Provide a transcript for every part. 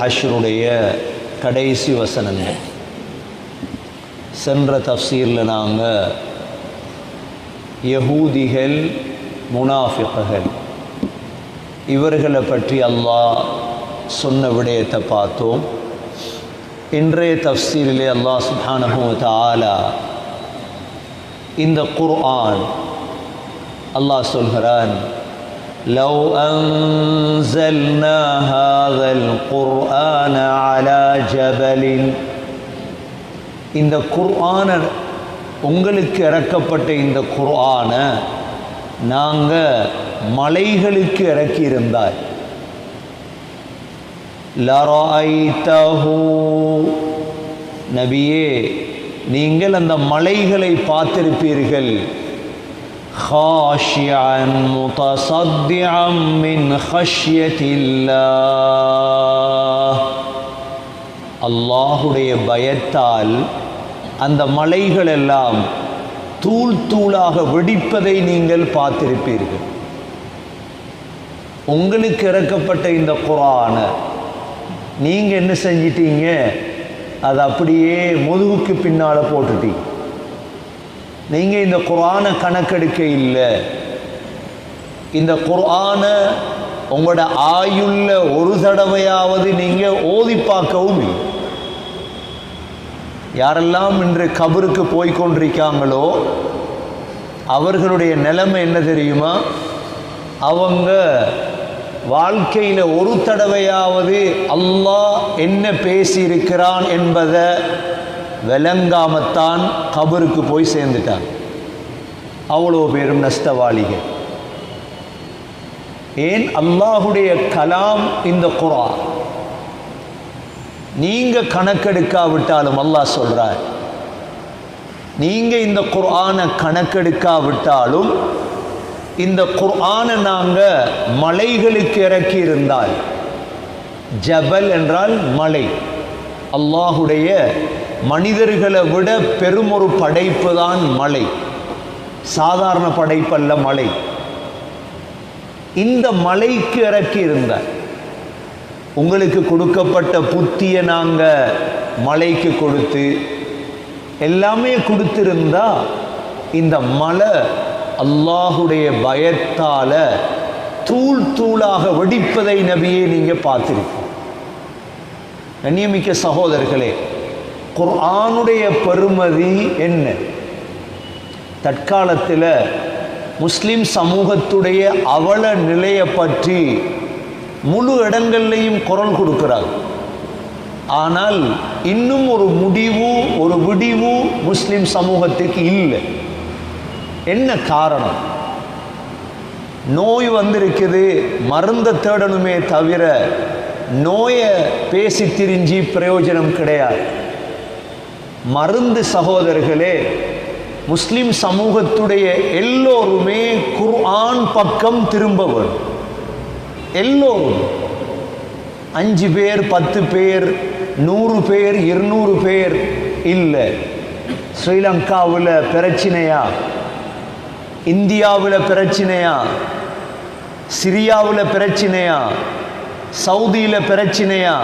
ஹஷ்ருடைய கடைசி வசனங்கள். சென்ற தஃசீரில் நாங்கள் யகூதிகள் முனாஃபிக்குகள் இவர்களை பற்றி அல்லாஹ் சொன்ன விடயத்தை பார்த்தோம். இன்றைய தஃசீரிலே அல்லாஹ் சுபானஹூத் ஆலா இந்த குர்ஆன் அல்லாஹ் சொல்கிறான் லவ் அன்சல்னா القرآن على جبل இந்த குர்ஆன உங்களுக்கு இறக்கப்பட்ட இந்த குர்ஆனை நாங்கள் மலைகளுக்கு இறக்கியிருந்தால் லராய்தஹு நபியே நீங்கள் அந்த மலைகளை பார்த்திருப்பீர்கள் خاشعا متصدعا من خشية الله அல்லாஹுடைய பயத்தால் அந்த மலைகள் எல்லாம் தூள் தூளாக வெடிப்பதை நீங்கள் பார்த்திருப்பீர்கள் உங்களுக்கு இறக்கப்பட்ட இந்த குரானை நீங்கள் என்ன செஞ்சிட்டீங்க அதை அப்படியே முதுகுக்கு பின்னால் போட்டுட்டீங்க நீங்கள் இந்த குரானை கணக்கெடுக்க இல்லை இந்த குரானை உங்களோட ஆயுள்ள ஒரு தடவையாவது நீங்கள் ஓதி பார்க்கவும் இல்லை. யாரெல்லாம் இன்று கபருக்கு போய்கொண்டிருக்காங்களோ அவர்களுடைய நிலைமை என்ன தெரியுமா? அவங்க வாழ்க்கையில் ஒரு தடவையாவது அல்லாஹ் என்ன பேசியிருக்கிறான் என்பதை விளங்காமத்தான் கபருக்கு போய் சேர்ந்துட்டாங்க அவ்வளோ பேரும் நஷ்டவாளிகள். ஏன்? அல்லாஹுடைய கலாம் இந்த குரான் நீங்க கணக்கெடுக்காவிட்டாலும் அல்லாஹ் சொல்றார். நீங்க இந்த குர்ஆனை கணக்கெடுக்காவிட்டாலும் இந்த குர்ஆனை நாங்க மலைகளுக்கு இறக்கி இருந்தால் ஜபல் என்றால் மலை அல்லாஹுடைய மனிதர்களை விட பெருமொரு படைப்பு தான் மலை. சாதாரண படைப்பல்ல மலை. இந்த மலைக்கு இறக்கி இருந்த உங்களுக்கு கொடுக்கப்பட்ட புத்தியை நாங்கள் மலைக்கு கொடுத்து எல்லாமே கொடுத்திருந்தா இந்த மலை அல்லாஹுடைய பயத்தால தூள் தூளாக வெடிப்பதை நபியே நீங்க பார்த்துருக்கோம் கண்ணியமிக்க சகோதரர்களே குர்ஆனுடைய பெருமதி என்ன? தற்காலத்தில் முஸ்லீம் சமூகத்துடைய அவல நிலையை பற்றி முழு இடங்கள்லையும் குரல் கொடுக்கிறார் ஆனால் இன்னும் ஒரு முடிவு ஒரு விடிவு முஸ்லீம் சமூகத்துக்கு இல்லை. என்ன காரணம்? நோய் வந்திருக்குது மருந்தை தேடணுமே தவிர நோயை பேசி திரிஞ்சி பிரயோஜனம் கிடையாது. மருந்து சகோதரர்களே முஸ்லிம் சமூகத்துடைய எல்லோருமே குர்ஆன் பக்கம் திரும்ப வரும் எல்லோரும். அஞ்சு பேர் பத்து பேர் நூறு பேர் இருநூறு பேர் இல்லை. ஸ்ரீலங்காவில் பிரச்சனையா? இந்தியாவில் பிரச்சனையா? சிரியாவில் பிரச்சனையா? சவுதியில் பிரச்சனையா?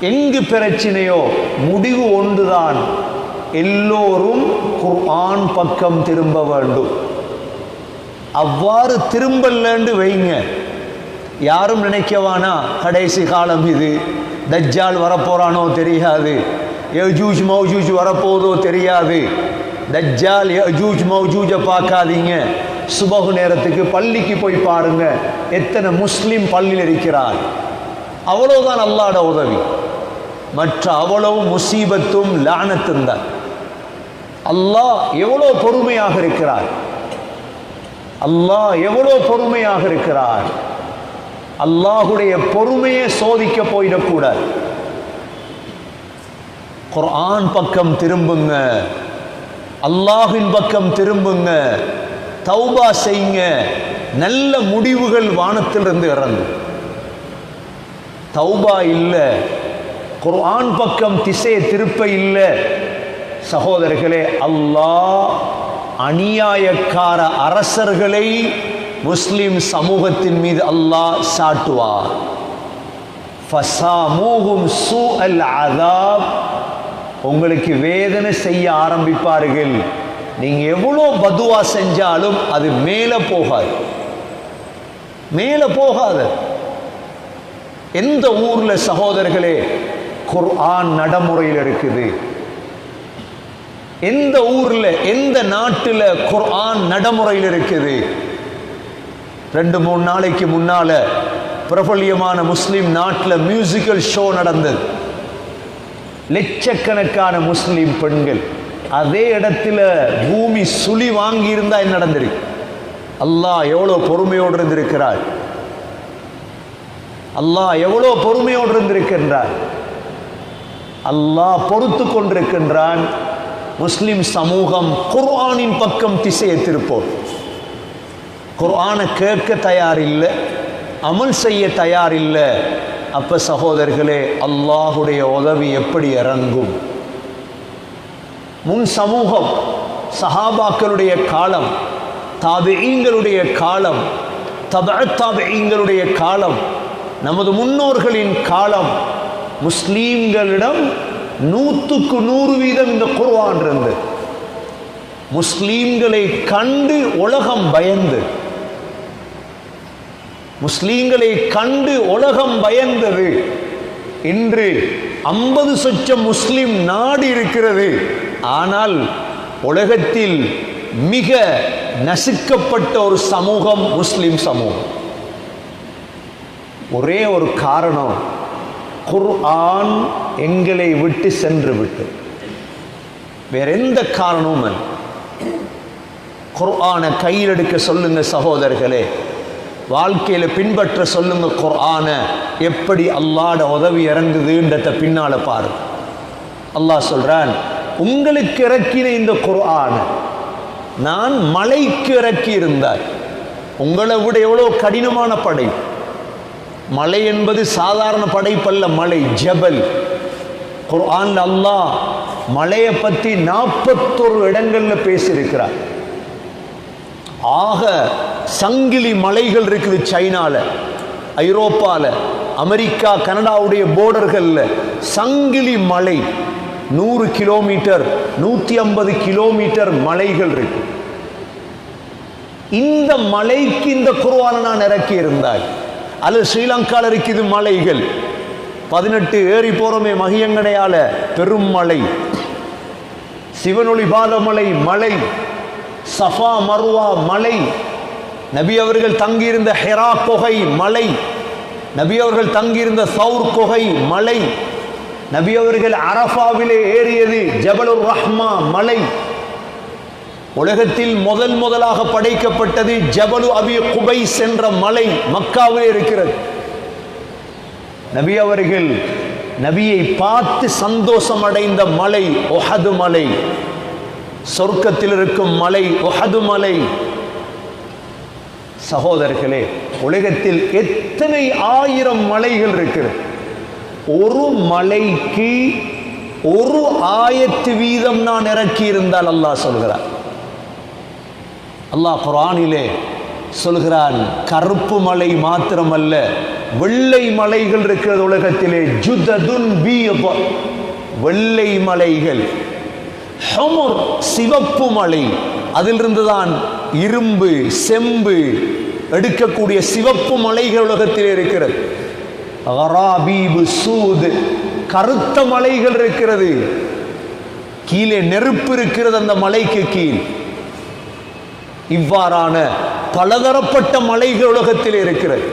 எங்கு பிரச்சனையோ? முடிவு ஒன்றுதான். எல்லோரும் குர்ஆன் பக்கம் திரும்ப வேண்டும். அவ்வாறு திரும்பலன்னு வைங்க. யாரும் நினைக்கவானா? கடைசி காலம் இது. தஜ்ஜால் வரப்போறானோ தெரியாது. யஜூஜ் மௌஜூஜ் வரப்போதோ தெரியாது. தஜ்ஜால் எஜூஜ் மௌஜூஜை பார்க்காதீங்க. சுபகு நேரத்துக்கு பள்ளிக்கு போய் பாருங்க. எத்தனை முஸ்லீம் பள்ளியில் இருக்கிறார். அவ்வளோதான் அல்லாட உதவி. மற்ற அவ்வளவு முசீபத்தும் லானத்தும் தான். அல்லாஹ் எவ்வளோ பொறுமையாக இருக்கிறார்? அல்லாஹ் எவ்வளோ பொறுமையாக இருக்கிறார்? அல்லாஹுடைய பொறுமையை சோதிக்க போயிடக்கூடாது. குர்ஆன் பக்கம் திரும்புங்க. அல்லாஹின் பக்கம் திரும்புங்க. தௌபா செய்யுங்க. நல்ல முடிவுகள் வானத்திலிருந்து இறங்கும். தௌபா இல்லை. குர்ஆன் பக்கம் திசையை திருப்ப இல்லை. சகோதரர்களே அல்லாஹ் அநியாயக்கார அரசர்களை முஸ்லிம் சமூகத்தின் மீது அல்லாஹ் சாட்டுவார். ஃபசாமூஹும் சூஅல் அதாப் உங்களுக்கு வேதனை செய்ய ஆரம்பிப்பார்கள். நீங்க எவ்வளோ பதுவா செஞ்சாலும் அது மேலே போகாது. மேலே போகாது. எந்த ஊர்ல சகோதரர்களே குர்ஆன் நடைமுறையில் இருக்குது. எந்த ஊர்ல எந்த நாட்டுல குர்ஆன் நடைமுறையில் இருக்குது? ரெண்டு மூணு நாளைக்கு முன்னால பிரபல்யமான முஸ்லீம் நாட்டில் மியூசிக்கல் ஷோ நடந்தது. லட்சக்கணக்கான முஸ்லீம் பெண்கள் அதே இடத்துல பூமி சுழி வாங்கி இருந்தா என்ன நடந்திருக்கு அல்லாஹ் எவ்வளோ பொறுமையோடு இருந்திருக்கிறார். அல்லாஹ் எவ்வளோ பொறுமையோடு இருந்திருக்கின்றார். அல்லாஹ் பொறுத்து கொண்டிருக்கின்றான். முஸ்லிம் சமூகம் குர்ஆனின் பக்கம் திசையை திருப்போம் குர்ஆனை கேட்க தயாரில்லை அமல் செய்ய தயார் இல்லை அப்ப சகோதரர்களே அல்லாஹுடைய உதவி எப்படி இறங்கும்? முன் சமூகம் சஹாபாக்களுடைய காலம் தாபிஈங்களுடைய காலம் தப காலம் நமது முன்னோர்களின் காலம் முஸ்லீம்களிடம் நூற்றுக்கு நூறு வீதம் இந்த குர்வான் இருந்து. முஸ்லீம்களை கண்டு உலகம் பயந்து. முஸ்லீம்களை கண்டு உலகம் பயந்தது. இன்று ஐம்பது சொச்சம் முஸ்லிம் நாடு இருக்கிறது. ஆனால் உலகத்தில் மிக நசுக்கப்பட்ட ஒரு சமூகம் முஸ்லிம் சமூகம். ஒரே ஒரு காரணம். குர்ஆன் எங்களை விட்டு சென்று விட்டு. வேற எந்த காரணமும் அல்ல. குர்ஆனை கையில் எடுக்க சொல்லுங்க சகோதரர்களே. வாழ்க்கையில பின்பற்ற சொல்லுங்க குர்ஆனை. எப்படி அல்லாட உதவி இறங்குதுன்றத பின்னால பாரு. அல்லாஹ் சொல்றான் உங்களுக்கு இறக்கின இந்த குர்ஆனை நான் மலைக்கு இறக்கி இருந்தாய் உங்களை விட எவ்வளோ கடினமான படை. மலை என்பது சாதாரண படைப்பல்ல மலை ஜபல். குர்ஆன் அல்லாஹ் மலையை பற்றி நாற்பத்தொரு இடங்கள்ல பேசியிருக்கிறார். ஆக சங்கிலி மலைகள் இருக்குது சைனாவில் ஐரோப்பாவில் அமெரிக்கா கனடாவுடைய போர்டர்களில் சங்கிலி மலை நூறு கிலோமீட்டர் நூற்றி ஐம்பது கிலோமீட்டர் மலைகள் இருக்கு. இந்த மலைக்கு இந்த குருவான நான் இறக்கி இருந்தாய் அல்லது ஸ்ரீலங்காவில் இருக்குது மலைகள். பதினெட்டு ஏறி போகிறோமே மகியங்கடையால பெரும் மலை. சிவனொளி பாதமலை மலை. சஃபா மருவா மலை. நபி அவர்கள் தங்கியிருந்த ஹெரா குகை மலை. நபி அவர்கள் தங்கியிருந்த சவுர் குகை மலை. நபி அவர்கள் அரஃபாவிலே ஏறியது ஜபலுர் ரஹ்மா மலை. உலகத்தில் முதல் முதலாக படைக்கப்பட்டது ஜபலு அபி குபை சென்ற மலை மக்காவில் இருக்கிறது. நபி அவர்கள் நபியை பார்த்து சந்தோஷம் அடைந்த மலை ஒஹது மலை. சொர்க்கத்தில் இருக்கும் மலை ஒஹது மலை. சகோதரர்களே உலகத்தில் எத்தனை ஆயிரம் மலைகள் இருக்கிறது? ஒரு மலைக்கு ஒரு ஆயத்து வீதம் நான் இறக்கி இருந்தால் அல்லாஹ் சொல்கிறார் அல்லாஹ் குரானிலே சொல்கிறான் கருப்பு மலை மாத்திரமல்ல வெள்ளை மலைகள் இருக்கிறது உலகத்திலே ஜுததுன் வெள்ளை மலைகள் ஹமுர் சிவப்பு மலை அதிலிருந்து தான் இரும்பு செம்பு எடுக்கக்கூடிய சிவப்பு மலைகள் உலகத்தில் இருக்கிறது. அராபீபு சூது கருத்த மலைகள் இருக்கிறது. கீழே நெருப்பு இருக்கிறது அந்த மலைக்கு கீழ். இவ்வாறான பலதரப்பட்ட மலைகள் உலகத்தில் இருக்கிறது.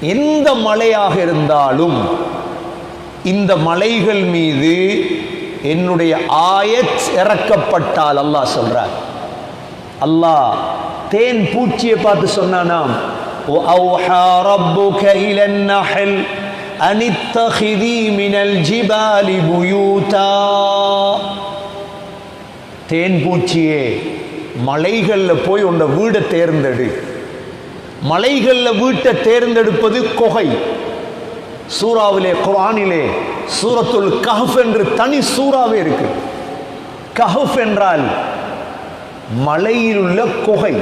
எந்த மலையாக இருந்தாலும் இந்த மலைகள் மீது என்னுடைய ஆயச் இறக்கப்பட்டால் அல்லாஹ் சொல்றார். அல்லாஹ் தேன் பூச்சியை பார்த்து சொன்னானாம் தேன் பூச்சியே மலைகளில் போய் உண்ட வீடை தேர்ந்தெடு. மலைகளில் வீட்டை தேர்ந்தெடுப்பது கொகை. சூறாவிலே குரானிலே சூரத்துள் கஹப் என்று தனி சூறாவே இருக்கு. கஹப் என்றால் மலையில் உள்ள குகை.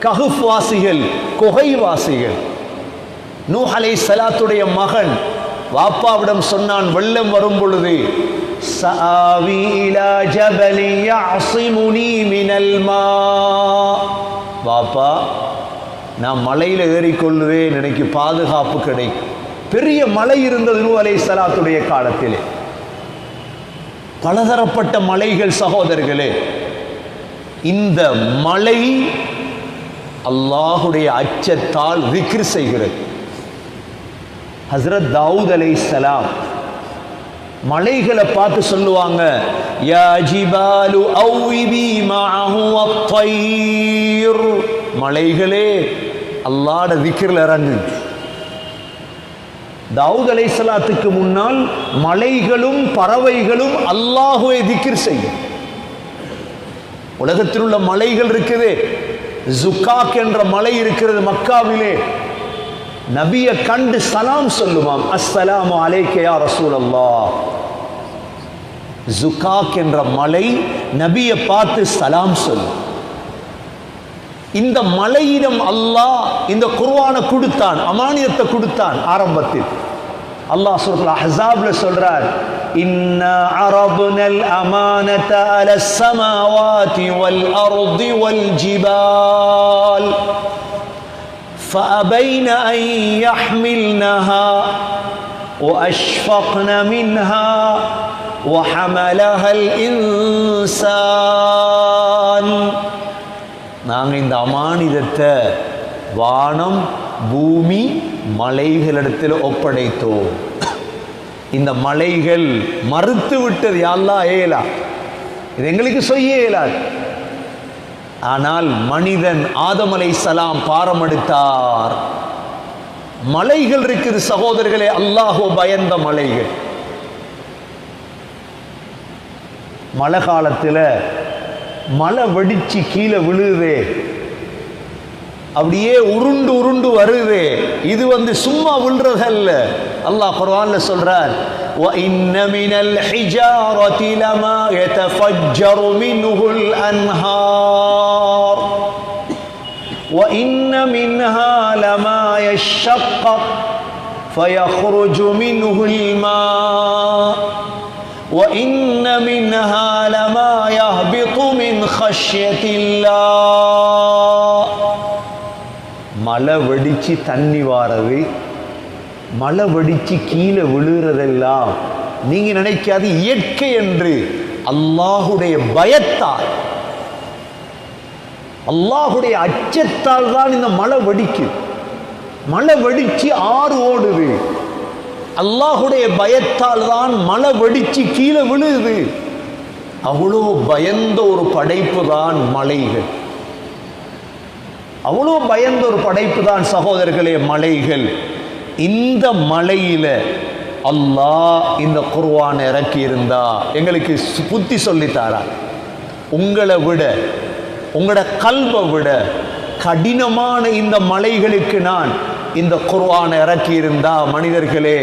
கஹுப் வாசிகள் குகை வாசிகள். நூஹலை சலாத்துடைய மகன் வாப்பாவிடம் சொன்னான் வெள்ளம் வரும் பொழுது سآوي إلى جبل يعصمني من الماء. வாப்பா நான் மலையில ஏறிக்கொள்ளுவேன் எனக்கு பாதுகாப்பு கிடைக்கும். பெரிய மலை இருந்தது நூ சலாத்துடைய காலத்திலே. பலதரப்பட்ட மலைகள் சகோதரர்களே இந்த மலை அல்லாஹுடைய அச்சத்தால் விக்ரி செய்கிறது. ஹஸ்ரத் தாவூத் அலைஹிஸ்ஸலாம் மலைகளை பார்த்து சொல்லுவாங்க யா ஜிபாலு அவ்விபி மஅஹு அத்-தைர் மலைகளே அல்லாட விக்ரில் இறங்கு. தாவூத் அலைஹிஸ்ஸலாத்துக்கு முன்னால் மலைகளும் பறவைகளும் அல்லாஹுவை திக்கிர் செய்யும். உலகத்தில் உள்ள மலைகள் இருக்குது. ஜுக்காக் என்ற மலை இருக்கிறது மக்காவிலே. நபிய கண்டு சலாம் சொல்லுவாம் அஸ்ஸலாமு அலைக்கையா ரசூல் அல்லா ஜுகாக் என்ற மலை நபியை பார்த்து சலாம் சொல்லும் இந்த மலையிடம் அல்லாஹ் இந்த குர்வானை கொடுத்தான் அமானியத்தை கொடுத்தான் ஆரம்பத்தில். அல்லாஹ் சொல்ற அஹ்ஸாப்ல சொல்றார் இன்ன அரப்னல் அமானத அல ஸமாவாதி வல் அர்தி فأبين أن يحملنها وأشفقن منها وحملها الإنسان நாங்கள் இந்த அமானிதத்தை வானம் பூமி மலைகளிடத்தில் ஒப்படைத்தோம் இந்த மலைகள் மறுத்து விட்டது யாழ்லா ஏலா இது எங்களுக்கு செய்ய இயலாது ஆனால் மனிதன் ஆதமலை சலாம் பாரமெடுத்தார் மலைகள் இருக்குது சகோதரர்களே அல்லாஹோ பயந்த மலைகள் மழை காலத்தில் மழை வெடிச்சு கீழே விழுதே அப்படியே உருண்டு உருண்டு வருது இது வந்து சும்மா விழுறதல்ல அல்லாஹ் குர்ஆன்ல சொல்றார் وَإِنَّ مِنَ الْحِجَارَةِ لَمَا يَتَفَجَّرُ مِنْهُ الْأَنْهَارُ مِنْهَا لَمَا يَشَّقَّقُ فَيَخْرُجُ مِنْهُ الْمَاءُ وَإِنَّ مِنْهَا لَمَا يَهْبِطُ مِنْ خَشْيَةِ اللَّهِ மழை வெடிச்சு தண்ணி வாரது மழை வெடிச்சு கீழே விழுறதெல்லாம் நீங்க நினைக்காது இயற்கை என்று அல்லாஹுடைய பயத்தால் அல்லாஹுடைய அச்சத்தால் தான் இந்த மழை வெடிக்கு மழை வெடிச்சு ஆறு ஓடுது. அல்லாஹுடைய பயத்தால் தான் மழை வெடிச்சு கீழே விழுது. அவ்வளோ பயந்த ஒரு படைப்பு தான் மலைகள். அவ்வளோ பயந்த ஒரு படைப்பு தான் சகோதரர்களே மலைகள். இந்த மலையில அல்லாஹ் இந்த குர்வான் இறக்கி இருந்தா எங்களுக்கு சு- புத்தி சொல்லித்தாரா உங்களை விட உங்களோட கல்வை விட கடினமான இந்த மலைகளுக்கு நான் இந்த குர்ஆன் இறக்கி இருந்தா மனிதர்களே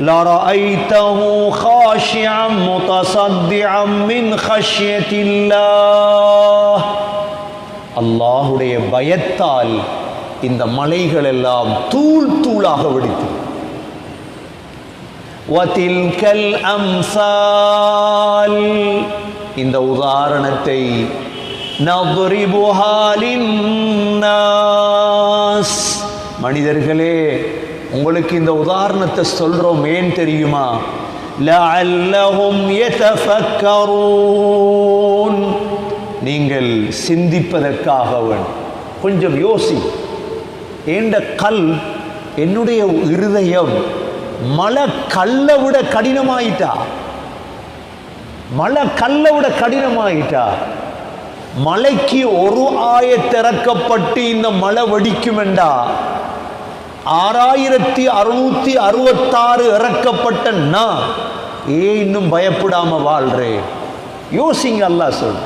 لرأيته خاشعا متصدعا من خشية الله அல்லாஹுடைய பயத்தால் இந்த மலைகள் எல்லாம் தூள் தூளாக வெடித்து وَتِلْكَ الْأَمْثَالِ இந்த உதாரணத்தை نَضْرِبُهَا لِلنَّاسِ மனிதர்களே உங்களுக்கு இந்த உதாரணத்தை சொல்றோம் ஏன் தெரியுமா நீங்கள் சிந்திப்பதற்காகவன். கொஞ்சம் யோசி. ஏண்ட கல் என்னுடைய இருதயம் மலை கல்லை விட கடினமாயிட்டா? மலை கல்லை விட கடினமாயிட்டா? மலைக்கு ஒரு ஆய திறக்கப்பட்டு இந்த மலை வெடிக்குமெண்டா? ஆறாயிரத்தி அறுநூத்தி அறுபத்தாறு இறக்கப்பட்டன்னா ஏன் இன்னும் பயப்படாம வாழ்றேன் யோசிங்க அல்லாஹ் சொல்